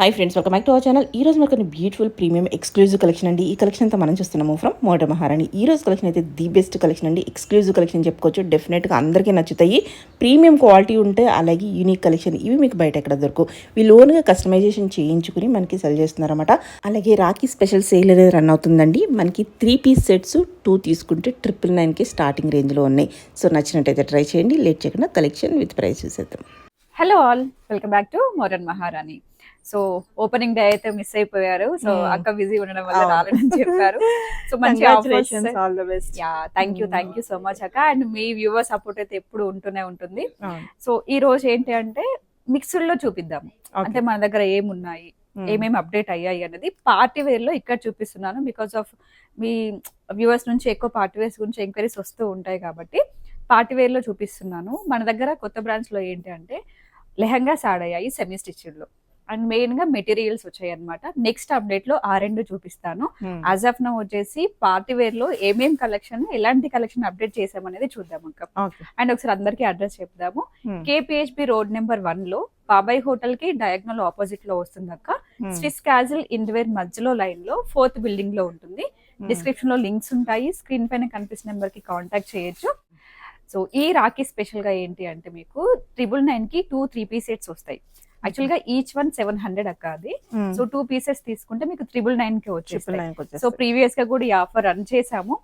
Hi friends welcome back to our channel ఈ రోజు మనకు బ్యూటిఫుల్ ప్రీమియం ఎక్స్క్లూజివ్ కలెక్షన్ అండి. ఈ కలెక్షన్ అంతా మనం చూస్తున్నాము ఫ్రమ్ మోడర్ మహారాణి ఈ రోజు కలెక్షన్ అయితే ది బెస్ట్ కలెక్షన్ అండి. ఎక్స్క్లూజివ్ కలెక్షన్ చెప్పుకోవచ్చు. డెఫినెట్గా అందరికీ నచ్చుతాయి. ప్రీమియం క్వాలిటీ ఉంటే అలాగే యూనిక్ కలెక్షన్ ఇవి మీకు బయట ఎక్కడ దొరకు. వీళ్ళు ఓన్గా కస్టమైజేషన్ చేయించుకుని మనకి సెల్ చేస్తున్నారన్నమాట. అలాగే రాఖీ స్పెషల్ సేల్ అనేది రన్ అవుతుందండి. మనకి త్రీ పీస్ సెట్స్ టూ తీసుకుంటే ట్రిపుల్ నైన్కి స్టార్టింగ్ రేంజ్లో ఉన్నాయి. సో నచ్చినట్టయితే ట్రై చేయండి. లేట్ చేయకుండా కలెక్షన్ విత్ ప్రైస్ చూసేద్దాం. Hello all welcome back to Modern Maharani so opening day అయితే మిస్ అయిపోయారు. So Hmm. అక్క బిజీ ఉండడం వల్ల. రాలేదని చెప్పారు. సో మంచి thank you thank you so much అక్క. అండ్ మీ వ్యూవర్ సపోర్ట్ అయితే ఎప్పుడు ఉంటూనే ఉంటుంది. సో ఈ రోజు ఏంటి అంటే మిక్స్డ్లో చూపిద్దాము అంటే మన దగ్గర ఏమున్నాయి? Hmm. ఏమేమి అప్డేట్ అయ్యాయి అనేది పార్టీ వేర్లో ఇక్కడ చూపిస్తున్నాను. బికాస్ ఆఫ్ మీ వ్యూవర్స్ నుంచి ఎక్కువ పార్టీ వేర్స్ గురించి ఎంక్వైరీస్ వస్తూ ఉంటాయి కాబట్టి పార్టీ వేర్లో చూపిస్తున్నాను. మన దగ్గర కొత్త బ్రాంచ్లో ఏంటి అంటే లెహంగాస్ యాడ్ అయ్యాయి సెమీ స్టిచ్డ్లో. అండ్ మెయిన్గా మెటీరియల్స్ వచ్చాయి అనమాట నెక్స్ట్ అప్డేట్లో ఆ రెండు చూపిస్తాను. యాజ్ ఆఫ్ నౌ వచ్చేసి పార్టీ వేర్లో ఏమేం కలెక్షన్ ఎలాంటి కలెక్షన్ అప్డేట్ చేసామనేది చూద్దాం అక్క. అండ్ ఒకసారి అందరికీ అడ్రస్ చెప్దాము. కేపీహెచ్బి రోడ్ నెంబర్ వన్లో బాబాయ్ హోటల్కి డయాగ్నల్ ఆపోజిట్లో వస్తుంది అక్క. స్విస్ క్యాజిల్ ఇండ్వేర్ మధ్యలో లైన్లో ఫోర్త్ బిల్డింగ్లో ఉంటుంది. డిస్క్రిప్షన్లో లింక్స్ ఉంటాయి. స్క్రీన్ పైన కనిపిస్తున్న నెంబర్కి కాంటాక్ట్ చేయొచ్చు. సో ఈ రాఖీ స్పెషల్గా ఏంటి అంటే మీకు ట్రిపుల్ నైన్కి టూ త్రీ పీస్ సెట్స్ వస్తాయి. యాక్చువల్గా ఈచ్ వన్ సెవెన్ హండ్రెడ్ అక్క అది. సో టూ పీసెస్ తీసుకుంటే మీకు ట్రిపుల్ నైన్కి నైన్ సో ప్రీవియస్గా కూడా ఈ ఆఫర్ రన్ చేసాము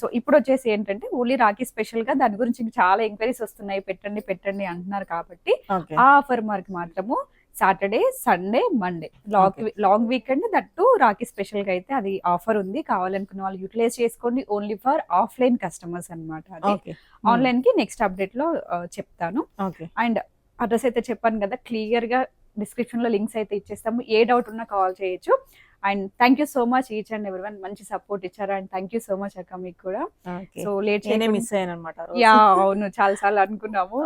సో ఇప్పుడు వచ్చేసి ఏంటంటే ఓన్లీ రాఖీ స్పెషల్గా దాని గురించి చాలా ఎంక్వైరీస్ వస్తున్నాయి. పెట్టండి పెట్టండి అంటున్నారు కాబట్టి ఆ ఆఫర్ మార్క్ మాత్రము Saturday Sunday Monday. Long long weekend that Rakhi స్పెషల్గా అయితే అది ఆఫర్ ఉంది. కావాలనుకున్న వాళ్ళు యూటిలైజ్ చేసుకోండి. ఓన్లీ ఫర్ ఆఫ్లైన్ కస్టమర్స్ అనమాట ఆన్లైన్కి నెక్స్ట్ అప్డేట్లో చెప్తాను. అండ్ అడ్రస్ అయితే చెప్పాను కదా క్లియర్గా డిస్క్రిప్షన్లో లింక్స్ అయితే ఇచ్చేస్తాము. ఏ డౌట్ ఉన్నా కాల్ చేయొచ్చు. And thank you so much each and ఎవరి మంచి సపోర్ట్ ఇచ్చారు and thank you so much అక్క మీకు కూడా. సో లేట్ మిస్ అయ్యాను అనమాట యా అవును. చాలా సార్లు అనుకున్నాము.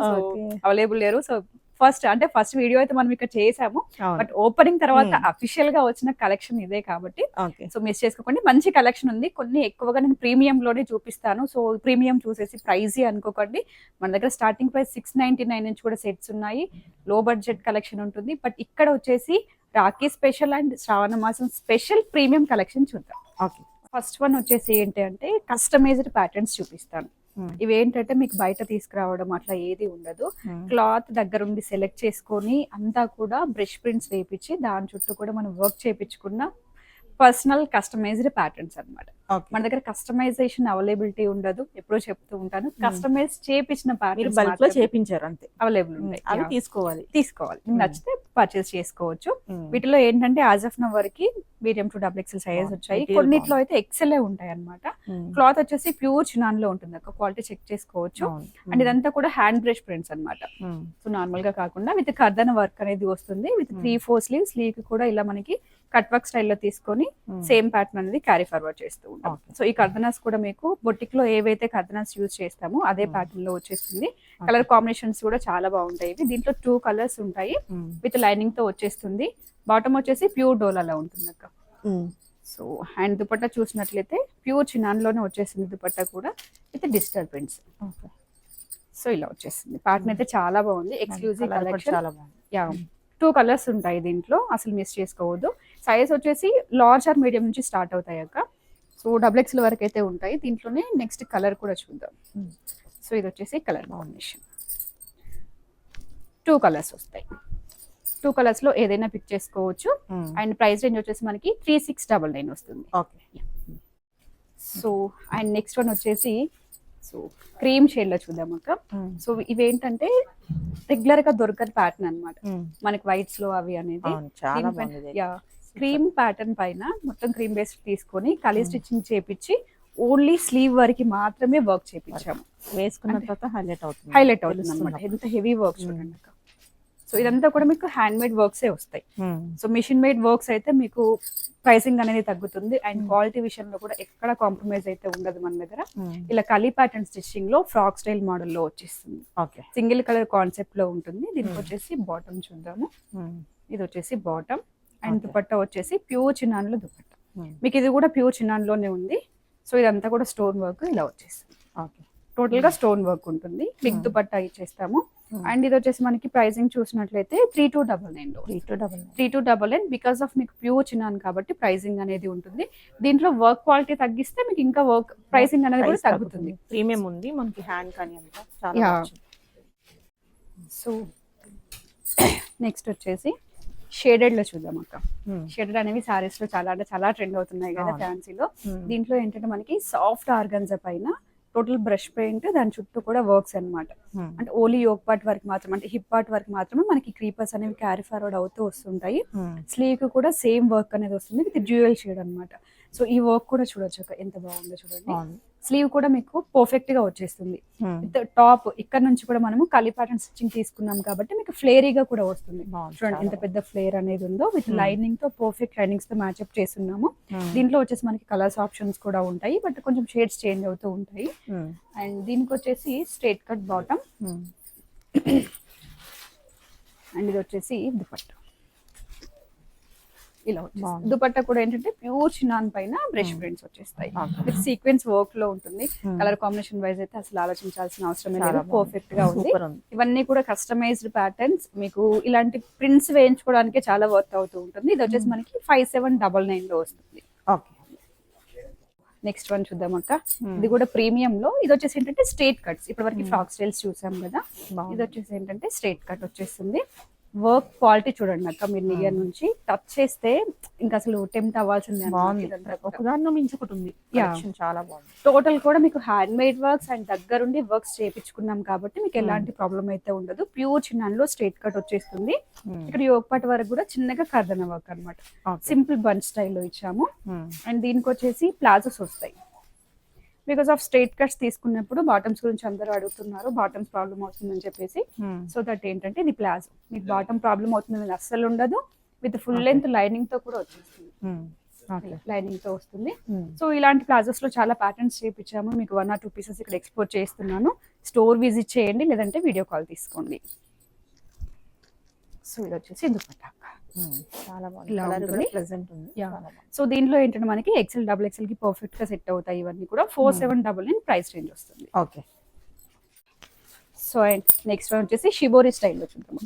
అవైలబుల్ లేరు. సో ఫస్ట్ అంటే ఫస్ట్ వీడియో అయితే మనం ఇక్కడ చేసాము. బట్ ఓపెనింగ్ తర్వాత Hmm. అఫీషియల్గా వచ్చిన కలెక్షన్ ఇదే కాబట్టి. సో మిస్ చేసుకోకండి. మంచి కలెక్షన్ ఉంది. కొన్ని ఎక్కువగా నేను ప్రీమియం లోనే చూపిస్తాను. సో ప్రీమియం చూసేసి ప్రైజ్ అనుకోకండి. మన దగ్గర starting price six ninety nine నుంచి కూడా సెట్స్ ఉన్నాయి. లో బడ్జెట్ కలెక్షన్ ఉంటుంది. బట్ ఇక్కడ వచ్చేసి రాఖీ స్పెషల్ అండ్ శ్రావణ మాసం స్పెషల్ ప్రీమియం కలెక్షన్ చూద్దాం. ఓకే. ఫస్ట్ వన్ వచ్చేసి ఏంటి అంటే కస్టమైజ్డ్ ప్యాటర్న్స్ చూపిస్తాను. ఇవి ఏంటంటే మీకు బయట తీసుకురావడం అట్లా ఏది ఉండదు. క్లాత్ దగ్గర ఉండి సెలెక్ట్ చేసుకొని అంతా కూడా బ్రష్ ప్రింట్స్ వేయించి దాని చుట్టూ కూడా మనం వర్క్ చేయించుకున్న పర్సనల్ కస్టమైజ్డ్ ప్యాటర్న్స్ అన్నమాట. ఓకే. మన దగ్గర కస్టమైజేషన్ అవైలబిలిటీ ఉండదు. ఎప్పుడో చెప్తూ ఉంటాను. కస్టమైజ్ చేపించిన మీరు ప్యాటర్న్స్ బల్క్లో చేపించారు అంతే. అవైలబుల్ ఉంటాయి. అవి. తీసుకోవాలి. తీసుకోవాలి. Hmm. నచ్చితే పర్చేస్ చేసుకోవచ్చు Hmm. వీటిలో ఏంటంటే యాజ్ ఆఫ్ నవ్ వరకు medium to double XL size. వచ్చాయి కొన్నిట్లో అయితే ఎక్సెల్ ఉంటాయి అన్నమాట Hmm. క్లాత్ వచ్చేసి ప్యూర్ చినాన్లో ఉంటుంది ఒక క్వాలిటీ చెక్ చేసుకోవచ్చు. అండ్ ఇదంతా కూడా హ్యాండ్ బ్రష్ ప్రింట్స్ అన్నమాట Hmm. సో నార్మల్గా కాకుండా విత్ కర్దన వర్క్ అనేది వస్తుంది with three four sleeve sleeve కూడా ఇలా మనకి కట్ వర్క్ స్టైల్లో తీసుకొని Hmm. సేమ్ ప్యాటర్న్ అనేది క్యారీ ఫార్వర్డ్ చేస్తూ ఉంటాం. సో ఈ కర్దనాస్ కూడా మీకు బొటిక్లో ఏవైతే కర్దనాస్ యూజ్ చేస్తామో అదే Hmm. ప్యాటర్న్లో వచ్చేస్తుంది కలర్ కాంబినేషన్స్ కూడా చాలా బాగుంటాయి. ఇవి దీంట్లో టూ కలర్స్ ఉంటాయి. Hmm. విత్ లైనింగ్తో వచ్చేస్తుంది. బాటమ్ వచ్చేసి ప్యూర్ డోలాలో ఉంటుంది అక్క. సో హ్యాండ్ దుపట్టా చూసినట్లయితే ప్యూర్ చినాన్లోనే వచ్చేసింది దుపట్టా కూడా విత్ Okay. సో ఇలా వచ్చేసింది ప్యాటర్న్ అయితే చాలా బాగుంది. ఎక్స్క్లూజివ్ కలెక్షన్ చాలా బాగుంది. యా టూ కలర్స్ ఉంటాయి దీంట్లో. అసలు మిస్ చేసుకోవద్దు. సైజ్ వచ్చేసి లార్జ్ ఆర్ మీడియం నుంచి స్టార్ట్ అవుతాయి అక్క. సో డబుల్ ఎక్స్ఎల్ వరకు అయితే ఉంటాయి. దీంట్లోనే నెక్స్ట్ కలర్ కూడా చూద్దాం. Hmm. సో ఇది వచ్చేసి కలర్ కాంబినేషన్ టూ కలర్స్ వస్తాయి. టూ కలర్స్లో ఏదైనా పిక్ చేసుకోవచ్చు. Hmm. అండ్ ప్రైస్ రేంజ్ వచ్చేసి మనకి త్రీ సిక్స్ డబల్ నైన్ వస్తుంది. Okay so and next one వచ్చేసి సో క్రీమ్ షేడ్లో చూద్దాం అక్క. Hmm. సో ఇవేంటంటే రెగ్యులర్గా దొరకని ప్యాటర్న్ అన్నమాట. Hmm. మనకి వైట్స్లో అవి అనేది. క్రీమ్ ప్యాటర్న్ పైన మొత్తం క్రీమ్ బేస్ తీసుకొని కలీ Hmm. స్టిచ్చింగ్ చేపించి ఓన్లీ స్లీవ్ వరకు మాత్రమే వర్క్ చేపించాము వేసుకున్న తర్వాత హైలైట్ అవుతుంది హైలైట్ అవుతుంది అనమాట. ఎంత హెవీ వర్క్ Hmm. చూడండి సో ఇదంతా కూడా మీకు హ్యాండ్ మేడ్ వర్క్సే వస్తాయి Hmm. So machine made works అయితే మీకు ప్రైసింగ్ అనేది తగ్గుతుంది అండ్. క్వాలిటీ విషయంలో కూడా ఎక్కడ కాంప్రమైజ్ అయితే ఉండదు మన దగ్గర. ఇలా కలీ ప్యాటర్న్ స్టిచ్చింగ్లో ఫ్రాక్ స్టైల్ మోడల్లో వచ్చేస్తుంది ఓకే సింగిల్ కలర్ కాన్సెప్ట్లో ఉంటుంది దీనికి. వచ్చేసి బాటమ్ చూద్దాము. ఇది వచ్చేసి బాటమ్ అండ్. దుపట్టా వచ్చేసి ప్యూర్ చిన్నాన్లో దుపట్టా. Hmm. మీకు ఇది కూడా ప్యూర్ చిన్నాన్లోనే ఉంది. సో ఇదంతా కూడా స్టోన్ వర్క్ ఇలా వచ్చేస్తుంది ఓకే. టోటల్గా స్టోన్ వర్క్ ఉంటుంది. Big Hmm. దుపట్టా ఇచ్చేస్తాము. అండ్ ఇది వచ్చేసి మనకి ప్రైసింగ్ చూసినట్లయితే త్రీ టూ డబల్ నైన్లో three two double three two double nine because of మీకు ప్యూర్ చిన్నాను కాబట్టి ప్రైసింగ్ అనేది ఉంటుంది. దీంట్లో వర్క్ క్వాలిటీ తగ్గిస్తే మీకు ఇంకా వర్క్ ప్రైసింగ్ అనేది కూడా తగ్గుతుంది. ప్రీమియం ఉంది. మనకి హ్యాండ్ కానీ అంతా. సో నెక్స్ట్ వచ్చేసి షేడెడ్లో చూద్దాం అక్క Hmm. షేడెడ్ అనేవి సారీస్లో చాలా అంటే చాలా ట్రెండ్ అవుతున్నాయి కదా. ఫ్యాన్సీలో Hmm. దీంట్లో ఏంటంటే మనకి సాఫ్ట్ ఆర్గన్జా పైన టోటల్ బ్రష్ పెయింట్ దాని చుట్టూ కూడా వర్క్స్ అన్నమాట Hmm. అంటే ఓన్లీ యోగ్ పార్ట్ వరకు మాత్రం అంటే హిప్ పార్ట్ వరకు మాత్రమే మనకి క్రీపర్స్ అనేవి క్యారీ ఫార్వర్డ్ అవుతూ వస్తుంటాయి. స్లీవ్ కూడా సేమ్ వర్క్ అనేది వస్తుంది విత్ డ్యూయల్ షేడ్ అన్నమాట సో ఈ వర్క్ కూడా చూడొచ్చు అక్క ఎంత బాగుందో చూడండి. స్లీవ్ కూడా మీకు పర్ఫెక్ట్గా వచ్చేస్తుంది Hmm. విత్ టాప్ ఇక్కడ నుంచి కూడా మనము కలి ప్యాటర్న్ స్టిచ్చింగ్ తీసుకున్నాం కాబట్టి మీకు ఫ్లేరీగా కూడా వస్తుంది చూడండి ఎంత పెద్ద ఫ్లేర్ అనేది ఉందో విత్ Hmm. లైనింగ్తో పర్ఫెక్ట్ లైనింగ్స్తో మ్యాచ్అప్ చేస్తున్నాము Hmm. దీంట్లో వచ్చేసి మనకి కలర్స్ ఆప్షన్స్ కూడా ఉంటాయి బట్ కొంచెం షేడ్స్ చేంజ్ అవుతూ ఉంటాయి Hmm. అండ్ దీనికి వచ్చేసి straight cut bottom Hmm. And ఇది వచ్చేసి దుపట్టా ఇలా వచ్చేసి. బాగుంది. దుపట్టా కూడా ఏంటంటే ప్యూర్ చిన్నాన్ పైన బ్రష్ ప్రింట్స్ వచ్చేస్తాయి. విత్ సీక్వెన్స్ వర్క్లో ఉంటుంది. కలర్ కాంబినేషన్ వైజ్ అయితే అసలు ఆలోచించాల్సిన అవసరం లేదు. పర్ఫెక్ట్గా ఉంది. ఇవన్నీ కూడా కస్టమైజ్డ్ ప్యాటర్న్స్ మీకు ఇలాంటి ప్రింట్స్ వేయించుకోవడానికి చాలా వర్క్ అవుతూ ఉంటుంది. ఇది వచ్చేసి మనకి ఫైవ్ సెవెన్ డబల్ నైన్లో వస్తుంది. ఓకే. నెక్స్ట్ వన్ చూద్దాం అక్క. ఇది కూడా ప్రీమియం లో. ఇది వచ్చేసి ఏంటంటే స్ట్రేట్ కట్స్ ఇప్పటి వరకు ఫ్రాక్ స్టైల్స్ చూసాం కదా. ఇది వచ్చేసి ఏంటంటే స్ట్రేట్ కట్ వచ్చేస్తుంది. వర్క్ క్వాలిటీ చూడండి అక్క మీరు నియర్ నుంచి. టచ్ చేస్తే ఇంకా అసలు టెంప్ట్ అవ్వాల్సిందే ఒకదాన్ని మించుకుంటుంది. చాలా బాగుంది. టోటల్ కూడా మీకు హ్యాండ్ మేడ్ వర్క్స్ అండ్ దగ్గరుండి వర్క్స్ చేయించుకున్నాం కాబట్టి మీకు ఎలాంటి ప్రాబ్లం అయితే ఉండదు. ప్యూర్ చిన్నలో స్ట్రేట్ కట్ వచ్చేస్తుంది. Hmm. ఇక్కడ యోగపాటి వరకు కూడా చిన్నగా కర్దన వర్క్ అనమాట. సింపుల్ బంచ్ స్టైల్లో ఇచ్చాము. Hmm. అండ్ దీనికి వచ్చేసి ప్లాజోస్ వస్తాయి. బికాస్ ఆఫ్ స్ట్రైట్ కట్స్ తీసుకున్నప్పుడు బాటమ్స్ గురించి అందరూ అడుగుతున్నారు బాటమ్స్ ప్రాబ్లం అవుతుందని చెప్పేసి. Hmm. సో దట్ ఏంటంటే ఇది ప్లాజో. మీకు బాటమ్ ప్రాబ్లం అవుతుంది అస్సలు ఉండదు. విత్ ఫుల్ లెంత్ లైనింగ్తో కూడా వచ్చేస్తుంది. Hmm. లైనింగ్తో వస్తుంది. Hmm. సో ఇలాంటి ప్లాజోస్లో చాలా ప్యాటర్న్స్ చేయించాము మీకు వన్ ఆర్ టూ పీసెస్ ఇక్కడ ఎక్స్పోర్ట్ చేస్తున్నాను. స్టోర్ విజిట్ చేయండి లేదంటే వీడియో కాల్ తీసుకోండి. సో ఇది వచ్చేసి Hmm. చాలా బాగుంది. ఇలా కలర్ కూడా ఉంటుంది. ప్లెజెంట్ ఉంది. Yeah. చాలా బాగుంది. సో దీంట్లో ఏంటంటే మనకి ఎక్సెల్ డబుల్ ఎక్సెల్కి పర్ఫెక్ట్గా సెట్ అవుతాయి ఇవన్నీ కూడా. Four seven double nine price range వస్తుంది. Okay so and next one వచ్చేసి షిబోరి స్టైల్లో చూద్దాం.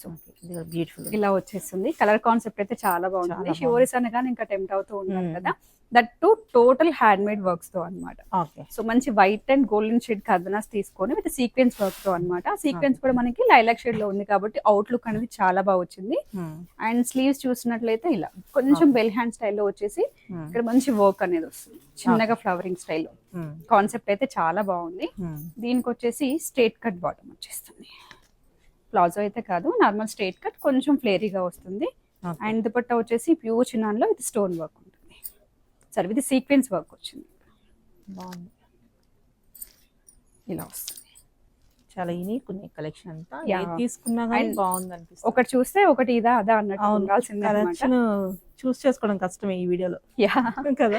సో ఇది కూడా బ్యూటిఫుల్ ఇలా వచ్చేస్తుంది. కలర్ కాన్సెప్ట్ అయితే చాలా బాగుంటుంది. షివోరీస్ అనగానే ఇంకా టెంప్ట్ అవుతూ ఉంటాం Hmm. కదా. That to total hand made వర్క్స్తో అన్నమాట. ఓకే సో మంచి వైట్ అండ్ గోల్డెన్ షేడ్ కర్దనాస్ తీసుకొని విత్ సీక్వెన్స్ వర్క్తో అన్నమాట. ఆ సీక్వెన్స్ కూడా మనకి లైలాక్ షేడ్లో ఉంది కాబట్టి అవుట్ లుక్ అనేది చాలా బాగా వచ్చింది. Hmm. అండ్ స్లీవ్స్ చూసినట్లయితే ఇలా కొంచెం బెల్ హ్యాండ్ స్టైల్లో వచ్చేసి Hmm. ఇక్కడ మంచి వర్క్ అనేది వస్తుంది. చిన్నగా ఫ్లవరింగ్ స్టైల్లో Hmm. కాన్సెప్ట్ అయితే చాలా బాగుంది. Hmm. దీనికి వచ్చేసి స్ట్రేట్ కట్ బాటమ్ వచ్చేస్తుంది. ప్లాజో అయితే కాదు నార్మల్ స్ట్రేట్ కట్ కొంచెం ఫ్లేరీగా వస్తుంది. అండ్ దుపట్టా వచ్చేసి ప్యూర్ చిన్నాన్లో విత్ స్టోన్ వర్క్ ఉంటుంది. సరే విత్ సీక్వెన్స్ వర్క్ వచ్చింది. బాగుంది. ఇలా వస్తుంది. చాలా యూనిక్ ఉంది కలెక్షన్ అంతా. తీసుకున్నా కానీ బాగుంది అనిపిస్తుంది. ఒకటి చూస్తే ఒకటి ఇదా అదా అన్నట్టు ఉండాల్సిందే కలెక్షన్ చూస్ చేసుకోవడం కష్టమే ఈ వీడియోలో. యా. కదా.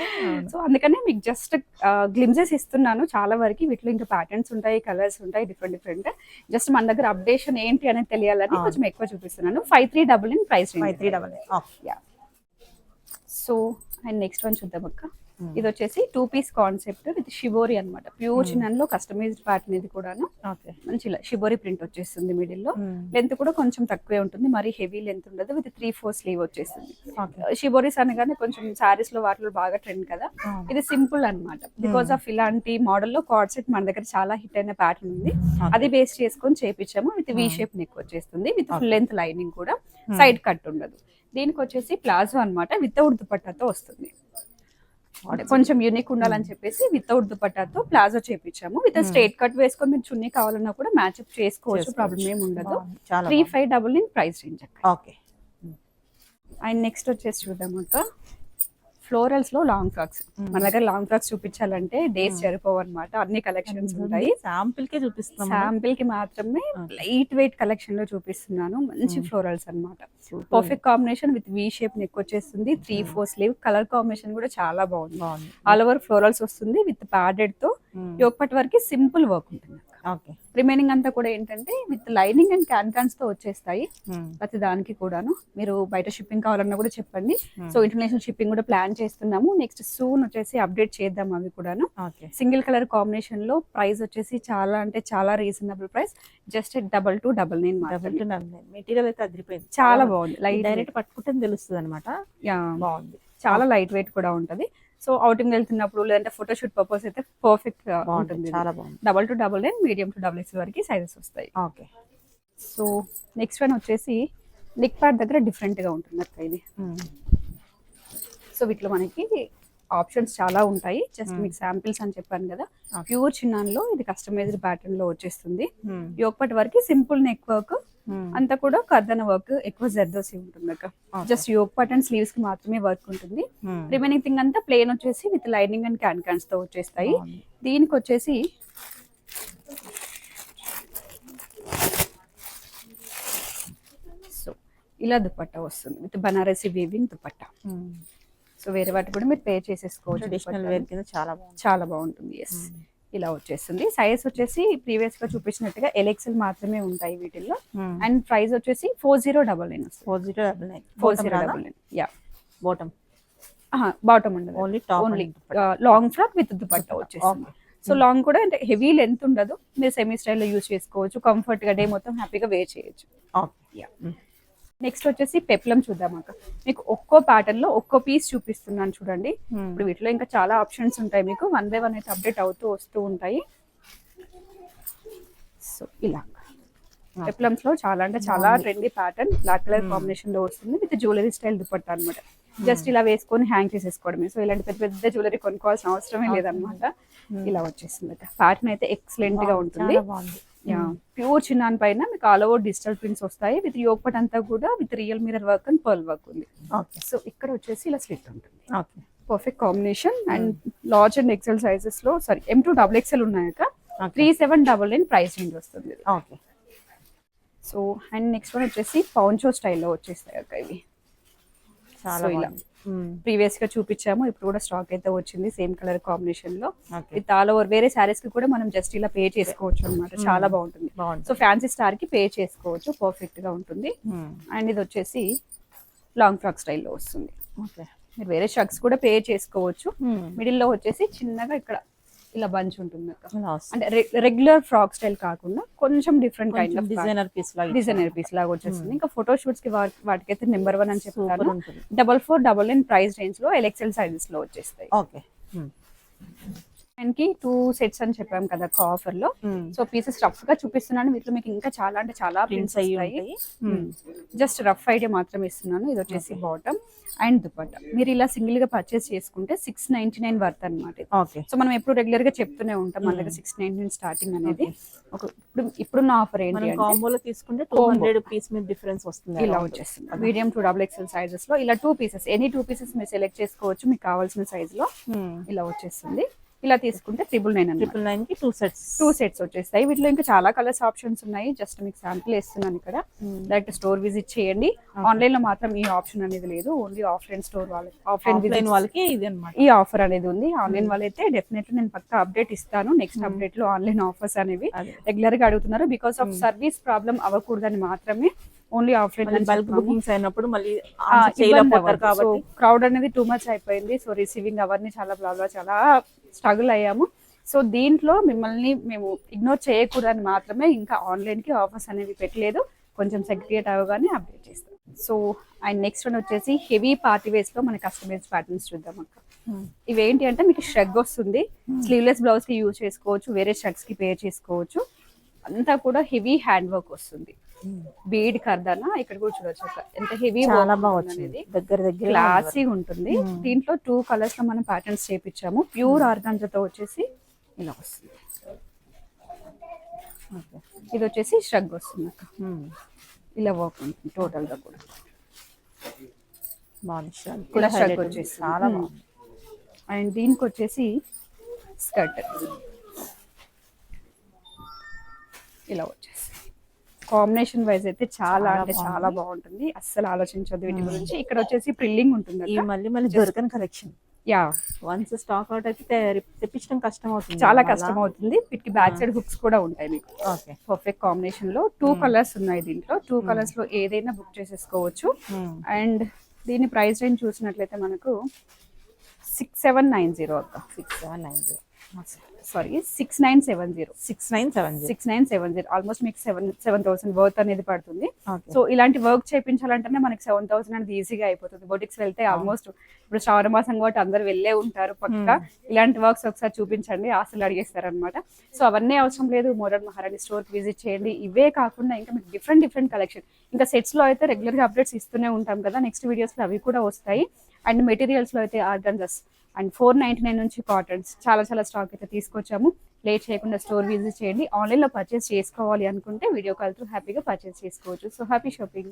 సో అందుకనే మీకు జస్ట్ గ్లిమ్సెస్ ఇస్తున్నాను. చాలా వరకు వీటిలో ఇంకా ప్యాటర్న్స్ ఉంటాయి కలర్స్ ఉంటాయి డిఫరెంట్ డిఫరెంట్ జస్ట్ మన దగ్గర అప్డేషన్ ఏంటి అనేది తెలియాలని. కొంచెం ఎక్కువ చూపిస్తున్నాను. Five three double in price five three double yeah so and next one చూద్దాం అక్క. ఇది వచ్చేసి two piece concept with shibori అనమాట ప్యూర్ Hmm. చిన్నలో కస్టమైజ్డ్ ప్యాటర్న్ ఇది కూడాను. మంచి షిబోరి ప్రింట్ వచ్చేస్తుంది మిడిల్లో. లెంత్ కూడా కొంచెం తక్కువే ఉంటుంది. మరి హెవీ లెంత్ ఉండదు. విత్ త్రీ ఫోర్ స్లీవ్ వచ్చేస్తుంది. షిబోరీస్ అనగానే కొంచెం సారీస్లో వాటిలో బాగా ట్రెండ్ కదా. ఇది సింపుల్ అన్నమాట. బికాస్ ఆఫ్ ఇలాంటి మోడల్లో కార్డ్ సెట్ మన దగ్గర చాలా హిట్ అయిన ప్యాటర్న్ ఉంది. అది బేస్ చేసుకొని చేపించాము. విత్ వి షేప్ నెక్ వచ్చేస్తుంది. విత్ ఫుల్ లెంత్ లైనింగ్ కూడా. సైడ్ కట్ ఉండదు. దీనికి వచ్చేసి ప్లాజో అన్నమాట వితౌట్ దుపట్టాతో వస్తుంది. కొంచెం యూనిక్ ఉండాలని చెప్పేసి వితౌట్ దుపట్టాతో ప్లాజో చేపించాము. విత్ స్ట్రేట్ కట్ వేసుకొని మీరు చున్నీ కావాలన్నా కూడా మ్యాచ్అప్ చేసుకోవచ్చు ప్రాబ్లం ఏమి ఉండదు. Three five double in price range okay and next వచ్చేసి చూద్దాం అక్క. ఫ్లోరల్స్లో లాంగ్ ఫ్రాక్స్. మన దగ్గర లాంగ్ ఫ్రాక్స్ చూపించాలంటే డేస్ సరిపోవు అనమాట అన్ని కలెక్షన్స్ ఉంటాయి. శాంపిల్ కే చూపిస్తున్నాం శాంపిల్కి మాత్రమే. లైట్ వెయిట్ కలెక్షన్లో చూపిస్తున్నాను. మంచి. ఫ్లోరల్స్ అన్నమాట. Perfect combination with V shape neck వచ్చేస్తుంది. Three four sleeve colour combination కూడా చాలా బాగుంది. బాగుంది. ఆల్ ఓవర్ ఫ్లోరల్స్ వస్తుంది విత్ ప్యాడెడ్తో యోగపట్ వరకు సింపుల్ వర్క్ ఉంటుంది. ఓకే రిమైనింగ్ అంతా కూడా ఏంటంటే విత్ లైనింగ్ అండ్ క్యాన్ క్యాన్స్తో వచ్చేస్తాయి. ప్రతి దానికి కూడాను. మీరు బయట షిప్పింగ్ కావాలన్నా కూడా చెప్పండి. సో ఇంటర్నేషనల్ షిప్పింగ్ కూడా ప్లాన్ చేస్తున్నాము. నెక్స్ట్ సూన్ వచ్చేసి అప్డేట్ చేద్దాం అవి కూడాను. సింగిల్ కలర్ కాంబినేషన్లో ప్రైస్ వచ్చేసి చాలా అంటే చాలా reasonable price just double two double nine double two double nine material అయితే అదిరిపోయింది. చాలా బాగుంది. లైట్ డైరెక్ట్ పట్టుకుంటే తెలుస్తుంది అనమాట. బాగుంది. చాలా లైట్ వెయిట్ కూడా ఉంటది. సో అవుటింగ్ వెళ్తున్నప్పుడు లేదంటే ఫోటోషూట్ పర్పస్ అయితే పర్ఫెక్ట్గా ఉంటుంది చాలా బాగుంది double two double nine medium to double X వరకు సైజెస్ వస్తాయి. ఓకే సో నెక్స్ట్ వన్ వచ్చేసి నిక్ ప్యాడ్ దగ్గర డిఫరెంట్గా ఉంటుంది అక్క ఇది. సో వీటిలో మనకి ఆప్షన్స్ చాలా ఉంటాయి. జస్ట్ మీకు శాంపిల్స్ అని చెప్పాను కదా. ప్యూర్ చిన్నాన్లో ఇది కస్టమైజ్డ్ ప్యాటర్న్లో వచ్చేస్తుంది. యోగపటి వరకు సింపుల్ నెక్ వర్క్ అంతా కూడా కర్దన వర్క్ ఎక్కువ జర్దోసి ఉంటుంది అక్క. జస్ట్ యోగ్ పట్ అండ్ స్లీవ్స్కి మాత్రమే వర్క్ ఉంటుంది. రిమైనింగ్ థింగ్ అంతా ప్లేన్ వచ్చేసి విత్ లైనింగ్ అండ్ క్యాన్ క్యాన్స్తో వచ్చేస్తాయి. దీనికి వచ్చేసి సో ఇలా దుపట్టా వస్తుంది. With Banarasi weaving dupatta. So వేరే వాటి కూడా మీరు పే చేసేసుకోవచ్చు ట్రెడిషనల్ దుపట్టాని. వేర్ కింద చాలా చాలా బాగుంటుంది ఎస్ ఇలా వచ్చేస్తుంది సైజ్ వచ్చేసి ప్రీవియస్గా చూపించినట్టుగా ఎలెక్సెల్ మాత్రమే ఉంటాయి వీటిల్లో. అండ్ ప్రైస్ వచ్చేసి four zero double nine four zero double nine four zero double nine yeah bottom bottom ఉండదు. Only top only long frock with dupatta వచ్చేస్తుంది సో లాంగ్ కూడా అంటే హెవీ లెంత్ ఉండదు. మీరు సెమీ స్టైల్లో యూస్ చేసుకోవచ్చు. కంఫర్ట్గా డే మొత్తం హ్యాపీగా వేర్ చేయొచ్చు. ఓకే నెక్స్ట్ వచ్చేసి పెప్లం చూద్దాం అక్క. మీకు ఒక్కో ప్యాటర్న్లో ఒక్కో పీస్ చూపిస్తున్నాను చూడండి. ఇప్పుడు వీటిలో ఇంకా చాలా ఆప్షన్స్ ఉంటాయి మీకు. వన్ బై వన్ అయితే అప్డేట్ అవుతూ వస్తూ ఉంటాయి. సో ఇలా పెప్లమ్స్లో చాలా అంటే చాలా ట్రెండీ ప్యాటర్న్ బ్లాక్ కలర్ కాంబినేషన్లో వస్తుంది విత్ జ్యువెలరీ స్టైల్ దుపట్టా అనమాట జస్ట్ ఇలా వేసుకొని హ్యాంగ్ చేసేసుకోవడమే. సో ఇలాంటి పెద్ద పెద్ద జ్యువెలరీ కొనుక్కోవాల్సిన అవసరమే లేదనమాట ఇలా వచ్చేసింది ప్యాటర్న్ అయితే ఎక్సలెంట్గా ఉంటుంది. బాగుంది ప్యూర్ చిన్నాన్ పైన మీకు ఆల్ ఓవర్ డిజిటల్ ప్రింట్స్ వస్తాయి. విత్ యోగపట్ అంతా కూడా with real mirror work and pearl work ఉంది. ఓకే. సో ఇక్కడ వచ్చేసి ఇలా స్లిట్ ఉంటుంది. Okay. Perfect combination and large and XL సైజెస్లో sorry M to double XL ఉన్నాయక. Three seven double nine price range వస్తుంది okay. So and next one వచ్చేసి poncho స్టైల్లో వచ్చేస్తాయి అక్క ఇవి. So, ఇలా. మ్మ్. ప్రీవియస్గా చూపించాము. ఇప్పుడు కూడా స్టాక్ అయితే వచ్చింది సేమ్ కలర్ కాంబినేషన్లో విత్ ఆల్ ఓవర్ వేరే సారీస్కి కూడా మనం జస్ట్ ఇలా పే చేసుకోవచ్చు అనమాట చాలా బాగుంటుంది. సో ఫ్యాన్సీ స్టార్కి పే చేసుకోవచ్చు పర్ఫెక్ట్గా ఉంటుంది. మ్మ్. అండ్ ఇది వచ్చేసి లాంగ్ ఫ్రాక్ స్టైల్లో వస్తుంది. ఓకే. మీరు వేరే షర్ట్స్ కూడా పే చేసుకోవచ్చు. మిడిల్లో వచ్చేసి చిన్నగా ఇక్కడ ఇలా బంచ్ ఉంటుంది అక్క. అంటే రెగ్యులర్ ఫ్రాక్ స్టైల్ కాకుండా కొంచెం different kind of designer piece లాగా డిజైనర్ పీస్ లాగా వచ్చేస్తుంది. ఇంకా ఫోటో షూట్స్కి వాటికైతే నెంబర్ వన్ అని చెప్తాను. Double four double nine price రేంజ్లో ఎల్ఎక్సెల్ సైజెస్లో వచ్చేస్తాయి. ఓకే మ్మ్. అండ్కి టూ సెట్స్ అని చెప్పాం కదా ఆఫర్లో. సో పీసెస్ రఫ్గా చూపిస్తున్నాను. వీటిలో మీకు ఇంకా చాలా అంటే చాలా ప్రింట్స్ ప్రింట్స్ అయ్యి అయ్యి ఉంటాయి. జస్ట్ రఫ్ ఐడియా మాత్రం ఇస్తున్నాను. ఇది వచ్చేసి బాటమ్ అండ్ దుపట్టా మీరు ఇలా సింగిల్గా పర్చేస్ చేసుకుంటే సిక్స్ నైన్టీ నైన్ వర్త్ అనమాట ఓకే సో మనం ఎప్పుడు రెగ్యులర్గా చెప్తూనే ఉంటాం మన దగ్గర సిక్స్ నైన్టీ నైన్ స్టార్టింగ్ అనేది. ఒక ఇప్పుడు ఇప్పుడున్న ఆఫర్ ఏంటి కాంబోలో తీసుకుంటే టూ. హండ్రెడ్ పీస్ మీద డిఫరెన్స్ వస్తుంది ఇలా. వచ్చేస్తుంది. మీడియం టు డబుల్ ఎక్స్ఎల్ సైజెస్లో ఇలా two pieces any two pieces మీరు సెలెక్ట్ చేసుకోవచ్చు. మీకు కావాల్సిన సైజ్లో మ్మ్. ఇలా వచ్చేస్తుంది. ఇలా తీసుకుంటే ట్రిపుల్ నైన్ ట్రిపుల్ నైన్కి టూ సెట్స్ టూ సెట్స్ వచ్చేస్తాయి. వీటిలో ఇంకా చాలా కలర్స్ ఆప్షన్స్ ఉన్నాయి. జస్ట్ మీకు శాంపిల్ ఇస్తున్నాను ఇక్కడ. డైరెక్ట్ స్టోర్ విజిట్ చేయండి. ఆన్లైన్లో మాత్రం ఈ ఆప్షన్ అనేది లేదు. ఓన్లీ ఆఫ్లైన్ స్టోర్ వాళ్ళకి ఆఫ్లైన్ వాళ్ళకి ఇది అనమాట ఈ ఆఫర్ అనేది ఉంది. ఆన్లైన్ వాళ్ళైతే డెఫినెట్లీ నేను పక్కా అప్డేట్ ఇస్తాను. నెక్స్ట్ అప్డేట్లో ఆన్లైన్ ఆఫర్స్ అనేవి. రెగ్యులర్గా అడుగుతున్నారు. బికాస్ ఆఫ్ సర్వీస్ ప్రాబ్లం అవ్వకూడదని మాత్రమే ఓన్లీ ఆఫ్లైన్ బల్క్ బుకింగ్స్ అయినప్పుడు మళ్ళీ కాబట్టి క్రౌడ్ అనేది టూ మచ్ అయిపోయింది. సో రిసీవింగ్ అవన్నీ చాలా ప్రాబ్లం చాలా స్ట్రగుల్ అయ్యాము. సో దీంట్లో మిమ్మల్ని మేము ఇగ్నోర్ చేయకూడదని మాత్రమే ఇంకా ఆన్లైన్కి ఆఫర్స్ అనేవి పెట్టలేదు. కొంచెం సెక్రియేట్ అవగానే అప్డేట్ చేస్తాం. సో అండ్ నెక్స్ట్ వన్ వచ్చేసి హెవీ పార్టీ వేస్లో మన కస్టమైజ్ ప్యాటర్న్స్ చూద్దాం అక్క. Hmm. ఇవేంటి అంటే మీకు షగ్ వస్తుంది. స్లీవ్లెస్ బ్లౌజ్కి యూజ్ చేసుకోవచ్చు వేరే షర్ట్స్కి పేర్ చేసుకోవచ్చు. అంతా కూడా హెవీ హ్యాండ్ వర్క్ వస్తుంది. బీడ్ కర్దానా? ఇక్కడ కూడా చూడొచ్చు. ఎంత హెవీ చాలా బాగా వచ్చింది. దగ్గర దగ్గర క్లాసీ ఉంటుంది. దీంట్లో టూ కలర్స్లో మనం ప్యాటర్న్స్ చేపించాము ప్యూర్ ఆర్గాన్జాతో వచ్చేసి ఇలా వస్తుంది. ఇది వచ్చేసి షగ్ వస్తుంది అక్క. ఇలా వర్క్ ఉంటుంది టోటల్గా కూడా బాగుంది షగ్. వచ్చేసి చాలా బాగుంది. అండ్ దీనికి వచ్చేసి స్కర్ట్ ఇలా వచ్చేసి కాంబినేషన్ వైజ్ అయితే చాలా అంటే చాలా. బాగుంటుంది. అస్సలు ఆలోచించొద్దు వీటి గురించి. ఇక్కడ వచ్చేసి ప్రిల్లింగ్ ఉంటుంది. మళ్ళీ మళ్ళీ దొరకని collection yeah. Once stock out అయితే తెప్పించడం కష్టం అవుతుంది చాలా కష్టం అవుతుంది వీటికి బ్యాక్ సైడ్ హుక్స్ కూడా ఉంటాయి మీకు. ఓకే. పర్ఫెక్ట్ కాంబినేషన్లో టూ కలర్స్ ఉన్నాయి దీంట్లో. టూ కలర్స్లో ఏదైనా బుక్ చేసేసుకోవచ్చు. అండ్ దీని ప్రైస్ రేంజ్ చూసినట్లయితే మనకు సిక్స్ సెవెన్ నైన్ జీరో అక్క. Six seven nine zero sorry six nine seven zero six nine seven six nine seven zero almost మీకు సెవెన్ సెవెన్ థౌసండ్ వర్త్ అనేది పడుతుంది. సో ఇలాంటి వర్క్ చేయించాలంటేనే మనకి సెవెన్ థౌసండ్ అనేది ఈజీగా అయిపోతుంది. బొటిక్స్ వెళ్తే ఆల్మోస్ట్ ఇప్పుడు శ్రావణ మాసం కాబట్టి అందరు వెళ్ళే ఉంటారు పక్క. ఇలాంటి వర్క్స్ ఒకసారి చూపించండి ఆశలు అడిగేస్తారు అనమాట సో అవన్నీ అవసరం లేదు మోడర్న్ మహారాణి స్టోర్ విజిట్ చేయండి. ఇవే కాకుండా ఇంకా మీకు డిఫరెంట్ డిఫరెంట్ కలెక్షన్ ఇంకా సెట్స్లో అయితే రెగ్యులర్గా అప్డేట్స్ ఇస్తూనే ఉంటాం కదా నెక్స్ట్ వీడియోస్లో అవి కూడా వస్తాయి. అండ్ మెటీరియల్స్లో అయితే organzas and four ninety nine నుంచి కాటన్స్ చాలా చాలా స్టాక్ అయితే తీసుకొచ్చాము. లేట్ చేయకుండా స్టోర్ విజిట్ చేయండి. ఆన్లైన్లో పర్చేస్ చేసుకోవాలి అనుకుంటే వీడియో కాల్ త్రూ హ్యాపీగా పర్చేస్ చేసుకోవచ్చు. So happy shopping